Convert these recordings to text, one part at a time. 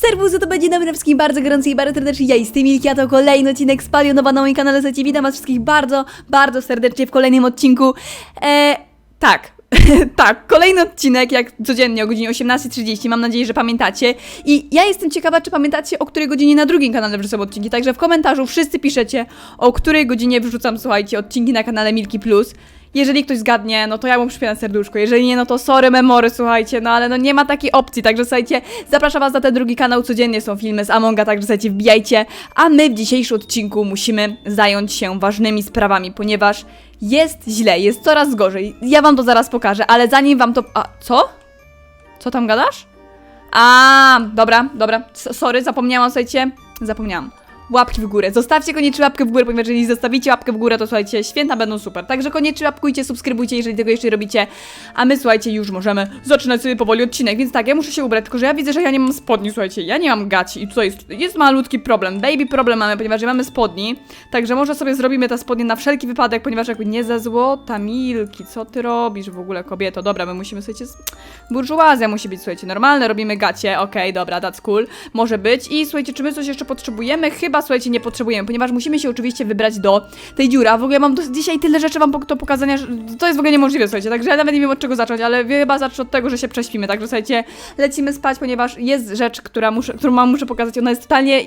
Serwus, to będzie dobry wszystkim bardzo gorący i bardzo serdecznie. Ja jestem Milki, a to kolejny odcinek z Palionowa na moim kanale. Słuchajcie, witam was wszystkich bardzo, bardzo serdecznie w kolejnym odcinku. E, tak, tak, kolejny odcinek, jak codziennie o godzinie 18.30. Mam nadzieję, że pamiętacie. I ja jestem ciekawa, czy pamiętacie, o której godzinie na drugim kanale wrzucam odcinki. Także w komentarzu wszyscy piszecie, o której godzinie wrzucam, słuchajcie, odcinki na kanale Milki Plus. Jeżeli ktoś zgadnie, no to ja mu przypię serduszko. Jeżeli nie, no to sorry memory, słuchajcie, no ale no nie ma takiej opcji. Także słuchajcie, zapraszam was na ten drugi kanał. Codziennie są filmy z Amonga, także słuchajcie, wbijajcie. A my w dzisiejszym odcinku musimy zająć się ważnymi sprawami, ponieważ jest źle, jest coraz gorzej. Ja wam to zaraz pokażę, ale zanim wam to... A, co? Co tam gadasz? A, dobra, dobra. Sorry, zapomniałam, słuchajcie. Zapomniałam. Łapki w górę. Zostawcie koniecznie łapkę w górę, ponieważ jeżeli zostawicie łapkę w górę, to słuchajcie, święta będą super. Także koniecznie łapkujcie, subskrybujcie, jeżeli tego jeszcze robicie. A my, słuchajcie, już możemy zaczynać sobie powoli odcinek. Więc tak, ja muszę się ubrać, tylko że ja widzę, że ja nie mam spodni, słuchajcie. Ja nie mam gaci i tutaj jest, jest malutki problem. Baby problem mamy, ponieważ nie mamy spodni. Także może sobie zrobimy te spodnie na wszelki wypadek, ponieważ jakby nie za złota, Milki, co ty robisz w ogóle, kobieto? Dobra, my musimy, słuchajcie, z- burżuazja musi być, słuchajcie, normalne, robimy gacie, okej, dobra, that's cool, może być. I słuchajcie, czy my coś jeszcze potrzebujemy? Chyba, słuchajcie, nie potrzebujemy, ponieważ musimy się oczywiście wybrać do tej dziury. A w ogóle mam dos- dzisiaj tyle rzeczy wam do pokazania, że to jest w ogóle niemożliwe, słuchajcie, także ja nawet nie wiem od czego zacząć, ale chyba zacznę od tego, że się prześpimy, także słuchajcie, lecimy spać, ponieważ jest rzecz, która muszę, którą wam muszę pokazać, ona jest totalnie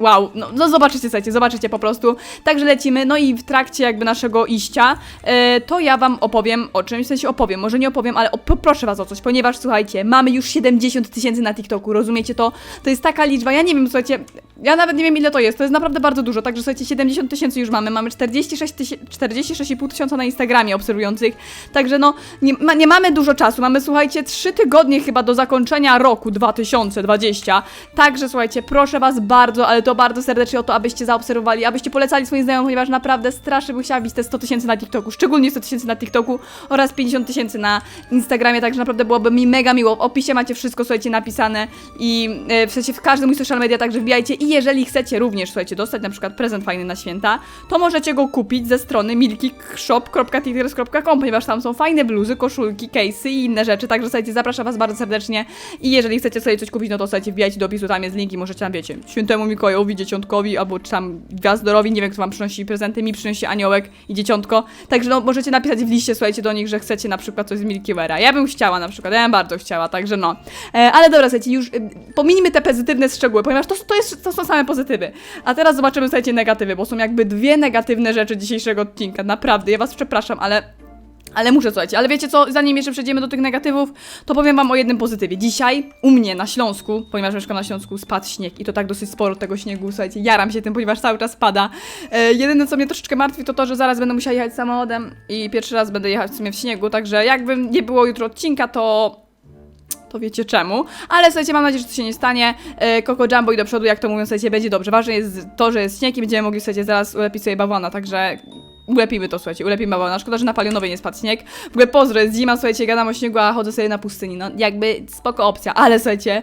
Wow, no, no zobaczycie, słuchajcie, zobaczycie po prostu. Także lecimy, no i w trakcie jakby naszego iścia, e, to ja wam opowiem o czymś, w sensie opowiem, może nie opowiem, ale op- poproszę was o coś, ponieważ słuchajcie, mamy już 70 tysięcy na TikToku, rozumiecie to? To jest taka liczba, ja nie wiem, słuchajcie, ja nawet nie wiem ile to jest, to jest naprawdę bardzo dużo, także słuchajcie, 70 tysięcy już mamy, mamy 46 tysię- 46,5 tysiąca na Instagramie obserwujących, także no, nie, ma, nie mamy dużo czasu, mamy słuchajcie 3 tygodnie chyba do zakończenia roku 2020, także słuchajcie, proszę was bardzo, ale to bardzo serdecznie o to, abyście zaobserwowali, abyście polecali swoim znajomym, ponieważ naprawdę strasznie bym chciała bić te 100 tysięcy na TikToku, szczególnie 100 tysięcy na TikToku oraz 50 tysięcy na Instagramie, także naprawdę byłoby mi mega miło. W opisie macie wszystko, słuchajcie, napisane i e, w sensie w każdym mój social media, także wbijajcie i jeżeli chcecie również, słuchajcie, dostać na przykład prezent fajny na święta, to możecie go kupić ze strony milkishop.titters.com, ponieważ tam są fajne bluzy, koszulki, case'y i inne rzeczy, także słuchajcie, zapraszam was bardzo serdecznie i jeżeli chcecie sobie coś kupić, no to słuchajcie, wbijajcie do opisu, tam jest link i możecie tam, wiecie, świętemu Mikołajowi, dzieciątkowi, albo czy tam gwiazdorowi, nie wiem, kto wam przynosi prezenty, mi przynosi aniołek i dzieciątko, także no, możecie napisać w liście, słuchajcie, do nich, że chcecie na przykład coś z Milky Ware'a. Ja bym chciała na przykład, ja bym bardzo chciała, także no. E, ale dobra, słuchajcie, już e, pominijmy te pozytywne szczegóły, ponieważ to, to, jest, to są same pozytywy. A teraz zobaczymy, słuchajcie, negatywy, bo są jakby dwie negatywne rzeczy dzisiejszego odcinka, naprawdę, ja was przepraszam, ale ale muszę, słuchajcie, ale wiecie co, zanim jeszcze przejdziemy do tych negatywów, to powiem wam o jednym pozytywie. Dzisiaj u mnie na Śląsku, ponieważ mieszkam na Śląsku, spadł śnieg i to tak dosyć sporo tego śniegu, słuchajcie, jaram się tym, ponieważ cały czas pada. E, jedyne, co mnie troszeczkę martwi, to to, że zaraz będę musiała jechać samochodem i pierwszy raz będę jechać w sumie w śniegu, także jakby nie było jutro odcinka, to to wiecie czemu. Ale słuchajcie, mam nadzieję, że to się nie stanie. E, Coco Jumbo i do przodu, jak to mówią, słuchajcie, będzie dobrze. Ważne jest to, że jest śnieg i będziemy mogli, słuchajcie, zaraz ulepić sobie bałwana, także ulepimy to, słuchajcie, ulepimy bałwana. Szkoda, że na Palionowej nie spadł śnieg. W ogóle pozdro, jest zima, słuchajcie, gadam o śniegu, a chodzę sobie na pustyni. No jakby spoko opcja, ale słuchajcie...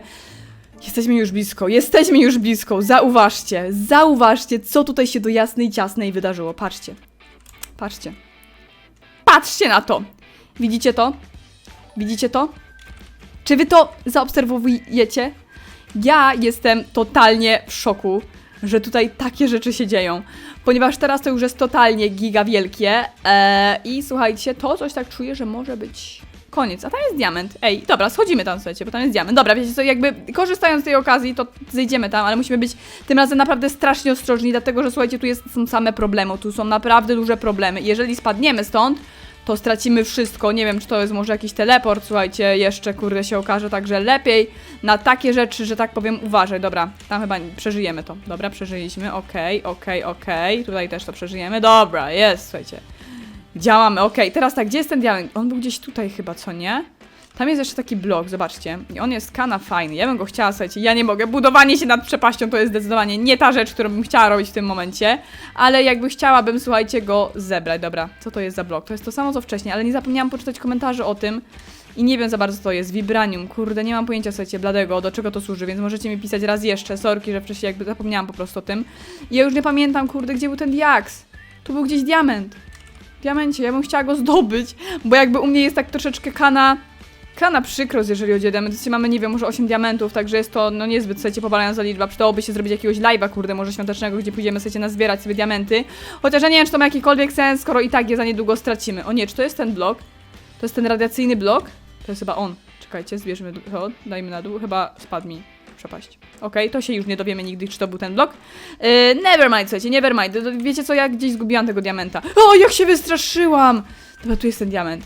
Jesteśmy już blisko, jesteśmy już blisko. Zauważcie, zauważcie, co tutaj się do jasnej ciasnej wydarzyło. Patrzcie. Patrzcie. Patrzcie na to! Widzicie to? Widzicie to? Czy wy to zaobserwujecie? Ja jestem totalnie w szoku, że tutaj takie rzeczy się dzieją, ponieważ teraz to już jest totalnie giga wielkie e, i słuchajcie, to coś tak czuję, że może być koniec. A tam jest diament. Ej, dobra, schodzimy tam, słuchajcie, bo tam jest diament. Dobra, wiecie co, jakby korzystając z tej okazji, to zejdziemy tam, ale musimy być tym razem naprawdę strasznie ostrożni, dlatego że słuchajcie, tu jest, są same problemy, tu są naprawdę duże problemy. Jeżeli spadniemy stąd, to stracimy wszystko. Nie wiem, czy to jest może jakiś teleport, słuchajcie, jeszcze kurde się okaże, także lepiej na takie rzeczy, że tak powiem, uważaj. Dobra, tam chyba przeżyjemy to. Dobra, przeżyliśmy, okej, okej, okej. Tutaj też to przeżyjemy. Dobra, jest, słuchajcie. Działamy, okej. Teraz tak, gdzie jest ten diament? On był gdzieś tutaj chyba, co nie? Tam jest jeszcze taki blok, zobaczcie. I on jest kana fajny. Ja bym go chciała, słuchajcie, ja nie mogę. Budowanie się nad przepaścią to jest zdecydowanie nie ta rzecz, którą bym chciała robić w tym momencie. Ale jakby chciałabym, słuchajcie, go zebrać. Dobra, co to jest za blok? To jest to samo co wcześniej, ale nie zapomniałam poczytać komentarzy o tym. I nie wiem za bardzo co to jest. Vibranium, kurde, nie mam pojęcia, słuchajcie, bladego, do czego to służy, więc możecie mi pisać raz jeszcze. Sorki, że wcześniej jakby zapomniałam po prostu o tym. I ja już nie pamiętam, kurde, gdzie był ten diaks. Tu był gdzieś diament. Diamencie, ja bym chciała go zdobyć, bo jakby u mnie jest tak troszeczkę kana lekka na przykrość, jeżeli chodzi o diamenty. Mamy, nie wiem, może 8 diamentów, także jest to, no niezbyt, słuchajcie, powalająca liczba. Przydałoby się zrobić jakiegoś live'a, kurde, może świątecznego, gdzie pójdziemy, słuchajcie, nazbierać sobie diamenty. Chociaż ja nie wiem, czy to ma jakikolwiek sens, skoro i tak je za niedługo stracimy. O nie, czy to jest ten blok? To jest ten radiacyjny blok? To jest chyba on. Czekajcie, zbierzmy to, dajmy na dół. Chyba spadł mi. Przepaść. Okej, to się już nie dowiemy nigdy, czy to był ten blok. Yy, nevermind, słuchajcie, nevermind. D- d- Wiecie co, ja gdzieś zgubiłam tego diamenta. O, jak się wystraszyłam! Dobra, tu jest ten diament.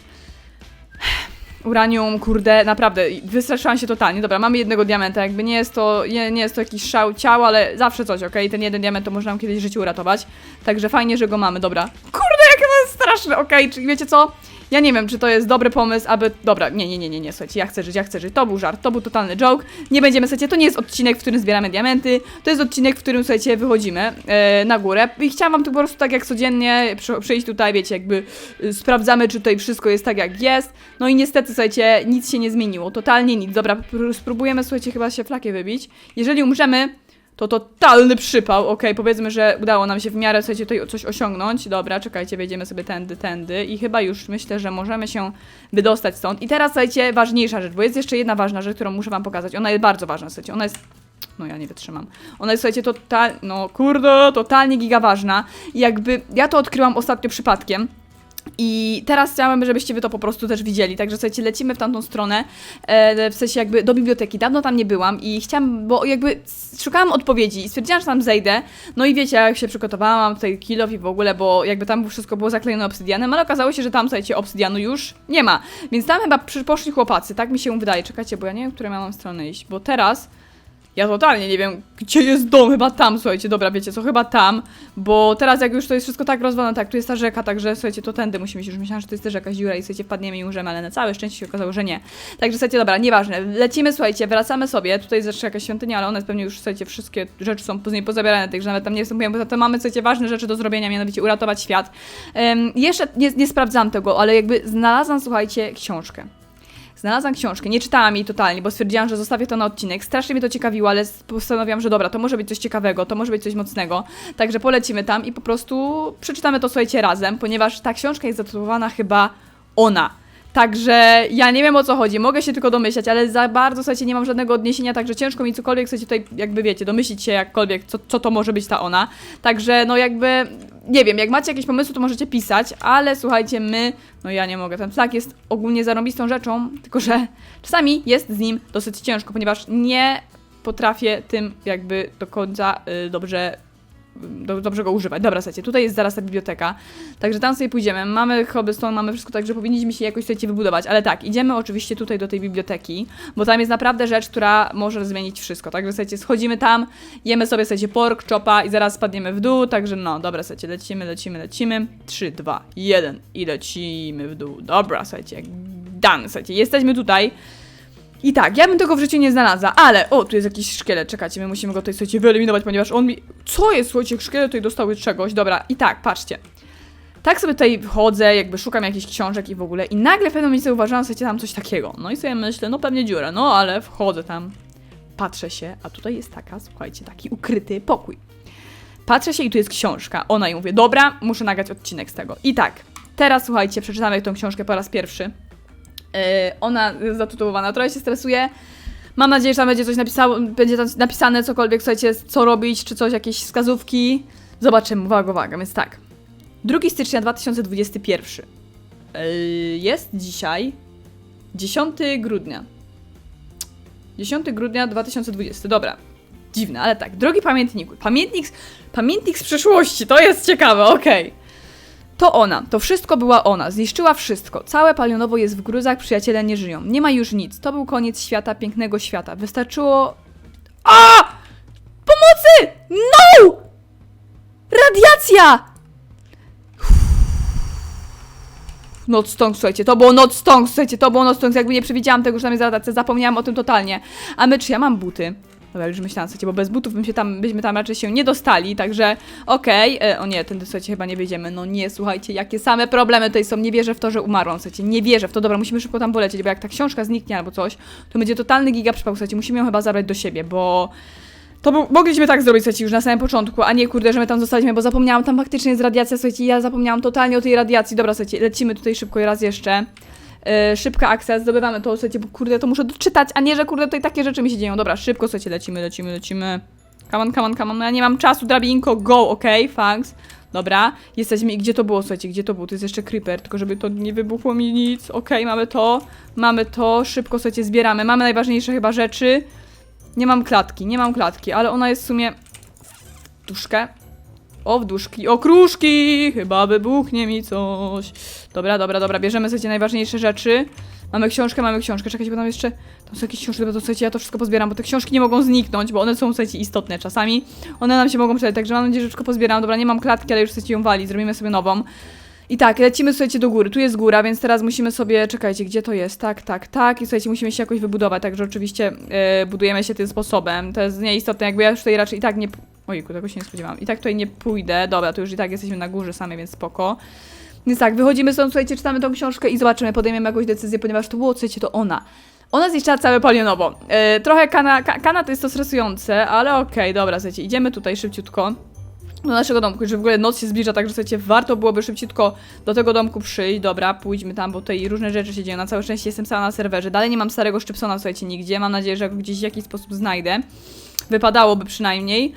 Uranium, kurde, naprawdę, wystraszyłam się totalnie. Dobra, mamy jednego diamenta, jakby nie jest to, nie, nie jest to jakiś szał ciała, ale zawsze coś, okej? Ten jeden diament to może nam kiedyś życie uratować. Także fajnie, że go mamy, dobra. Kurde, jest straszne, okej, czyli wiecie co? Ja nie wiem, czy to jest dobry pomysł, aby... Dobra, nie, nie, nie, nie, nie, słuchajcie, ja chcę żyć, ja chcę żyć. To był żart, to był totalny joke. Nie będziemy, słuchajcie, to nie jest odcinek, w którym zbieramy diamenty, to jest odcinek, w którym, słuchajcie, wychodzimy e, na górę. I chciałam wam tu po prostu tak jak codziennie przy, przyjść tutaj, wiecie, jakby y, sprawdzamy, czy tutaj wszystko jest tak, jak jest. No i niestety, słuchajcie, nic się nie zmieniło, totalnie nic. Dobra, pr- spróbujemy, słuchajcie, chyba się flakie wybić. Jeżeli umrzemy, to totalny przypał. Okej, powiedzmy, że udało nam się w miarę, słuchajcie, tutaj coś osiągnąć. Dobra, czekajcie, wejdziemy sobie tędy, tędy i chyba już myślę, że możemy się wydostać stąd. I teraz, słuchajcie, ważniejsza rzecz, bo jest jeszcze jedna ważna rzecz, którą muszę wam pokazać. Ona jest bardzo ważna, słuchajcie, ona jest... No ja nie wytrzymam. Ona jest, słuchajcie, total... No kurde, totalnie giga ważna. I jakby ja to odkryłam ostatnio przypadkiem. I teraz chciałabym, żebyście wy to po prostu też widzieli. Także słuchajcie, lecimy w tamtą stronę, e, w sensie jakby do biblioteki. Dawno tam nie byłam i chciałam, bo jakby szukałam odpowiedzi i stwierdziłam, że tam zejdę. No i wiecie, jak się przygotowałam, tutaj kill i w ogóle, bo jakby tam wszystko było zaklejone obsydianem, ale okazało się, że tam, słuchajcie, obsydianu już nie ma. Więc tam chyba poszli chłopacy, tak mi się wydaje. Czekajcie, bo ja nie wiem, które ja mam stronę iść, bo teraz... Ja totalnie nie wiem, gdzie jest dom, chyba tam, słuchajcie, dobra, wiecie co, chyba tam, bo teraz jak już to jest wszystko tak rozwalone, tak, tu jest ta rzeka, także słuchajcie, to tędy musimy iść, już myślałam, że to jest też jakaś dziura i słuchajcie, wpadniemy i umrzemy, ale na całe szczęście się okazało, że nie. Także słuchajcie, dobra, nieważne, lecimy, słuchajcie, wracamy sobie, tutaj jest jeszcze jakaś świątynia, ale one pewnie już, słuchajcie, wszystkie rzeczy są później pozabierane, także nawet tam nie wstępuję, bo za to mamy, słuchajcie, ważne rzeczy do zrobienia, mianowicie uratować świat. Em, jeszcze nie, nie sprawdzam tego, ale jakby znalazłam, słuchajcie, książkę. Znalazłam książkę, nie czytałam jej totalnie, bo stwierdziłam, że zostawię to na odcinek. Strasznie mnie to ciekawiło, ale postanowiłam, że dobra, to może być coś ciekawego, to może być coś mocnego. Także polecimy tam i po prostu przeczytamy to, słuchajcie, razem, ponieważ ta książka jest zatytułowana chyba Ona. Także ja nie wiem o co chodzi, mogę się tylko domyślać, ale za bardzo, słuchajcie, nie mam żadnego odniesienia, także ciężko mi cokolwiek, słuchajcie, tutaj jakby wiecie, domyślić się jakkolwiek, co, co to może być ta ona. Także no jakby, nie wiem, jak macie jakieś pomysły, to możecie pisać, ale słuchajcie, my, no ja nie mogę, ten flag jest ogólnie zarąbistą rzeczą, tylko że czasami jest z nim dosyć ciężko, ponieważ nie potrafię tym jakby do końca y, dobrze do, dobrze go używać. Dobra, słuchajcie, tutaj jest zaraz ta biblioteka, także tam sobie pójdziemy. Mamy cobblestone, mamy wszystko, także powinniśmy się jakoś, słuchajcie, wybudować. Ale tak, idziemy oczywiście tutaj do tej biblioteki, bo tam jest naprawdę rzecz, która może zmienić wszystko. Także, słuchajcie, schodzimy tam, jemy sobie, słuchajcie, pork, chopa i zaraz spadniemy w dół, także no, dobra, słuchajcie, lecimy, lecimy, lecimy. 3, 2, 1 i lecimy w dół. Dobra, słuchajcie, done, słuchajcie, jesteśmy tutaj. I tak, ja bym tego w życiu nie znalazła, ale o, tu jest jakiś szkielet, czekajcie, my musimy go tutaj, słuchajcie, wyeliminować, ponieważ on mi... Co jest, słuchajcie, szkielet tutaj dostały czegoś, dobra, i tak, patrzcie. Tak sobie tutaj chodzę, jakby szukam jakichś książek i w ogóle i nagle w pewnym momencie zauważyłam, słuchajcie, tam coś takiego. No i sobie myślę, no pewnie dziura, no ale wchodzę tam, patrzę się, a tutaj jest taka, słuchajcie, taki ukryty pokój. Patrzę się i tu jest książka, ona i mówię, dobra, muszę nagrać odcinek z tego. I tak, teraz słuchajcie, przeczytamy tą książkę po raz pierwszy. Yy, ona jest zatytułowana, trochę się stresuje. Mam nadzieję, że tam będzie coś napisało, będzie tam napisane cokolwiek, słuchajcie, co robić, czy coś, jakieś wskazówki. Zobaczymy, uwaga, uwaga, więc tak. 2 stycznia 2021. Yy, jest dzisiaj 10 grudnia. 10 grudnia 2020, dobra. Dziwne, ale tak. Drogi pamiętniku. Pamiętnik, pamiętnik z przeszłości, to jest ciekawe, okej. To ona, to wszystko była ona, zniszczyła wszystko. Całe palionowo jest w gruzach, przyjaciele nie żyją. Nie ma już nic. To był koniec świata, pięknego świata. Wystarczyło. A! Pomocy! No! Radiacja! Noc Stonks, słuchajcie, to było Noc Stonks, słuchajcie, to było Noc Stonks, jakby nie przewidziałam tego, że tam jest radiacja, zapomniałam o tym totalnie. A my, czy ja mam buty? Dobra, już myślałam, słuchajcie, bo bez butów bym się tam, byśmy tam raczej się nie dostali, także okej. e, O nie, tędy, słuchajcie, chyba nie wyjdziemy. No nie, słuchajcie, jakie same problemy tutaj są. Nie wierzę w to, że umarłam, słuchajcie, nie wierzę w to. Dobra, musimy szybko tam polecieć, bo jak ta książka zniknie albo coś, to będzie totalny giga przypał, słuchajcie, musimy ją chyba zabrać do siebie, bo... To mogliśmy tak zrobić, słuchajcie, już na samym początku, a nie kurde, że my tam zostaliśmy, bo zapomniałam, tam faktycznie jest radiacja, słuchajcie, ja zapomniałam totalnie o tej radiacji. Dobra, słuchajcie, lecimy tutaj szybko raz jeszcze. E, szybka akcja, zdobywamy to, słuchajcie, bo kurde, to muszę doczytać, a nie, że kurde, tutaj takie rzeczy mi się dzieją. Dobra, szybko, słuchajcie, lecimy, lecimy, lecimy. Come on, come on, come on, no ja nie mam czasu, drabinko, go, okej, thanks. Dobra, jesteśmy i gdzie to było, słuchajcie, gdzie to było? To jest jeszcze creeper, tylko żeby to nie wybuchło mi nic. Okej, mamy to, mamy to, szybko, słuchajcie, zbieramy. Mamy najważniejsze chyba rzeczy. Nie mam klatki, nie mam klatki, ale ona jest w sumie... Duszkę. O, w duszki, o, kruszki! Chyba wybuchnie mi coś. Dobra, dobra, dobra, bierzemy, słuchajcie, najważniejsze rzeczy. Mamy książkę, mamy książkę. Czekajcie, bo tam jeszcze... Tam są jakieś książki, dobra, to słuchajcie, ja to wszystko pozbieram, bo te książki nie mogą zniknąć, bo one są, słuchajcie, istotne czasami. One nam się mogą przydać, także mam nadzieję, że wszystko pozbieram. Dobra, nie mam klatki, ale już chcecie ją walić, zrobimy sobie nową. I tak, lecimy, słuchajcie, do góry. Tu jest góra, więc teraz musimy sobie... Czekajcie, gdzie to jest? Tak, tak, tak. I słuchajcie, musimy się jakoś wybudować, także oczywiście e, budujemy się tym sposobem. To jest nieistotne, jakby ja już tutaj raczej i tak nie... Ojku, tego się nie spodziewałam. I tak tutaj nie pójdę. Dobra, to już i tak jesteśmy na górze same, więc spoko. Więc tak, wychodzimy stąd, słuchajcie, czytamy tą książkę i zobaczymy, podejmiemy jakąś decyzję, ponieważ to było, słuchajcie, to ona. Ona zniszczyła całe palionowo. E, trochę kana, ka, kana to jest to stresujące, ale okej, dobra, słuchajcie, idziemy tutaj szybciutko do naszego domku, że w ogóle noc się zbliża, także słuchajcie, warto byłoby szybciutko do tego domku przyjść, dobra, pójdźmy tam, bo tutaj różne rzeczy się dzieją, na całe szczęście jestem sama na serwerze, dalej nie mam starego Szczypsona, słuchajcie, nigdzie, mam nadzieję, że go gdzieś w jakiś sposób znajdę, wypadałoby przynajmniej.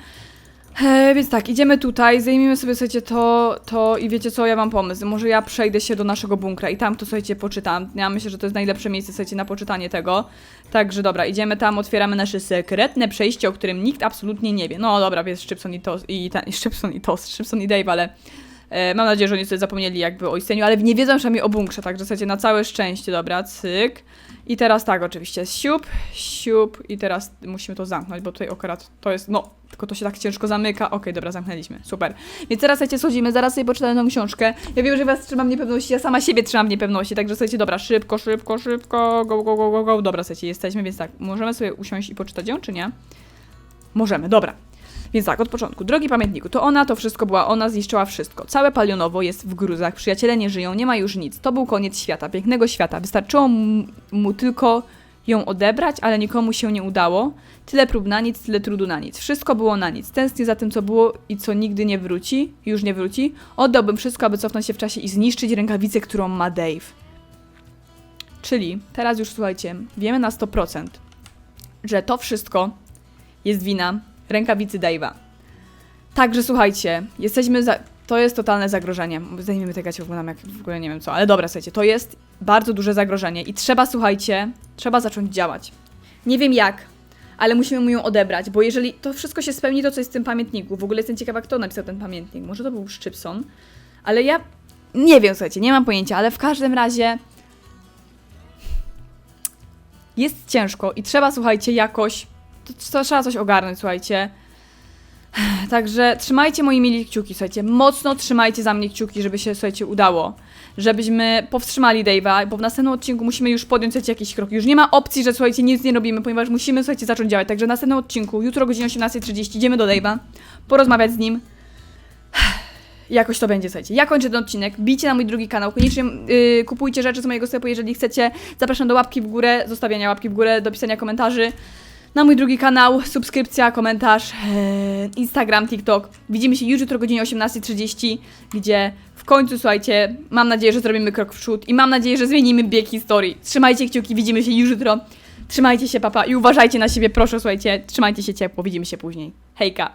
E, więc tak, idziemy tutaj, zajmijmy sobie, słuchajcie, to, to i wiecie co, ja mam pomysł. Może ja przejdę się do naszego bunkra i tam to, słuchajcie, poczytam. Ja myślę, że to jest najlepsze miejsce, słuchajcie, na poczytanie tego. Także dobra, idziemy tam, otwieramy nasze sekretne przejście, o którym nikt absolutnie nie wie. No dobra, jest Szczypson i Toast, i ten, Szczypson i Toast, Szczypson i Dave, ale mam nadzieję, że oni sobie zapomnieli jakby o istnieniu, ale nie wiedzą przynajmniej o bunkrze, także słuchajcie, na całe szczęście, dobra, cyk. I teraz tak, oczywiście, siup, siup i teraz musimy to zamknąć, bo tutaj akurat to jest, no, tylko to się tak ciężko zamyka. Okej, dobra, zamknęliśmy, super. Więc teraz, słuchajcie, schodzimy, zaraz sobie poczytam tą książkę. Ja wiem, że was trzymam niepewności, ja sama siebie trzymam niepewności, także słuchajcie, dobra, szybko, szybko, szybko, go, go, go, go, go. Dobra, słuchajcie, jesteśmy, więc tak, możemy sobie usiąść i poczytać ją, czy nie? Możemy, dobra. Więc tak, od początku. Drogi pamiętniku, to ona, to wszystko była ona, zniszczyła wszystko. Całe palionowo jest w gruzach, przyjaciele nie żyją, nie ma już nic. To był koniec świata, pięknego świata. Wystarczyło mu, tylko ją odebrać, ale nikomu się nie udało. Tyle prób na nic, tyle trudu na nic. Wszystko było na nic. Tęsknię za tym, co było i co nigdy nie wróci, już nie wróci. Oddałbym wszystko, aby cofnąć się w czasie i zniszczyć rękawicę, którą ma Dave. Czyli teraz już słuchajcie, wiemy na 100%, że to wszystko jest wina rękawicy Dave'a. Także słuchajcie, jesteśmy za... To jest totalne zagrożenie. Zdejmijmy te gacie, wyglądam jak w ogóle nie wiem co, ale dobra, słuchajcie, to jest bardzo duże zagrożenie i trzeba, słuchajcie, trzeba zacząć działać. Nie wiem jak, ale musimy mu ją odebrać, bo jeżeli to wszystko się spełni, to co jest w tym pamiętniku, w ogóle jestem ciekawa, kto napisał ten pamiętnik. Może to był Szczypson, ale ja nie wiem, słuchajcie, nie mam pojęcia, ale w każdym razie jest ciężko i trzeba, słuchajcie, jakoś to, trzeba coś ogarnąć, słuchajcie. Także trzymajcie moi mili kciuki, słuchajcie. Mocno trzymajcie za mnie kciuki, żeby się, słuchajcie, udało. Żebyśmy powstrzymali Dave'a, bo w następnym odcinku musimy już podjąć słuchajcie, jakiś krok. Już nie ma opcji, że słuchajcie, nic nie robimy, ponieważ musimy, słuchajcie, zacząć działać. Także w następnym odcinku, jutro o godzinie 18.30 idziemy do Dave'a, porozmawiać z nim. Jakoś to będzie, słuchajcie. Ja kończę ten odcinek. Bijcie na mój drugi kanał. Koniecznie yy, kupujcie rzeczy z mojego sklepu, jeżeli chcecie. Zapraszam do łapki w górę, zostawiania łapki w górę, do pisania komentarzy na mój drugi kanał, subskrypcja, komentarz, ee, Instagram, TikTok. Widzimy się już jutro o godzinie 18.30, gdzie w końcu, słuchajcie, mam nadzieję, że zrobimy krok w przód i mam nadzieję, że zmienimy bieg historii. Trzymajcie kciuki, widzimy się już jutro. Trzymajcie się, papa, i uważajcie na siebie, proszę, słuchajcie, trzymajcie się ciepło, widzimy się później. Hejka!